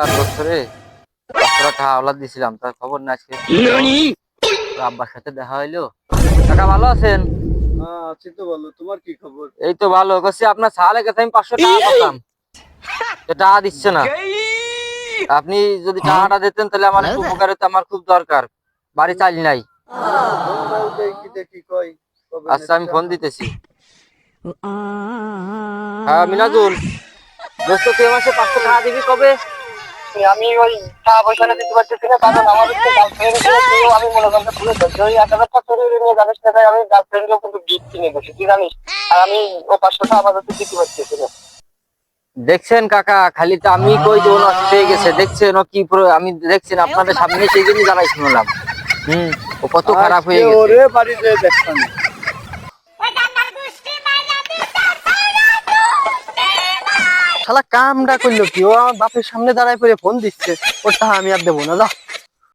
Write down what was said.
আর বছরে পাঁচশো টাকা আওলাদ দিছিলাম তার খবর না আজকে। আব্বার সাথে দেখা হইল। কাকা ভালো আছেন? হ্যাঁ আছি তো বলো তোমার কি খবর? এই তো ভালো। করছি আপনার সালে কাছে আমি পাঁচশো টাকা পেতাম টাকা দিচ্ছে না। আপনি যদি টাকাটা দিতেন তাহলে আমার একটু উপকার হতো আমার খুব দরকার। বাড়ি চাল নাই। আচ্ছা আমি ফোন দিতেছি। হ্যাঁ মিনাজুল। দোস্ত তুই মাসে পাঁচশো টাকা দিবি কবে? আমি ওই টাকা পয়সাটা দিতে পারতেছি না কারণ আমার হচ্ছে গার্লফ্রেন্ড আমি মনে ওই এক হাজার টাকা নিয়ে আমি গার্লফ্রেন্ডকেও কিন্তু গিফট কিনে বসে তুই জানিস? আর আমি ও পাঁচশো টাকা আপাতত দিতে পারতেছি না। দেখছেন কাকা খালি তো আমি কই যে ও নষ্ট হয়ে গেছে দেখছেন ও কি আমি দেখছেন আপনাদের সামনে সেই জন্যই জানাই শুনলাম। হম ও কত খারাপ হয়ে গেছে। ওরে বাড়িতে দেখতাম শালা কামটা করল কি? ও আমার বাপের সামনে দাঁড়ায় করে ফোন দিচ্ছে। ওর টাকা আমি আর দেবো না যা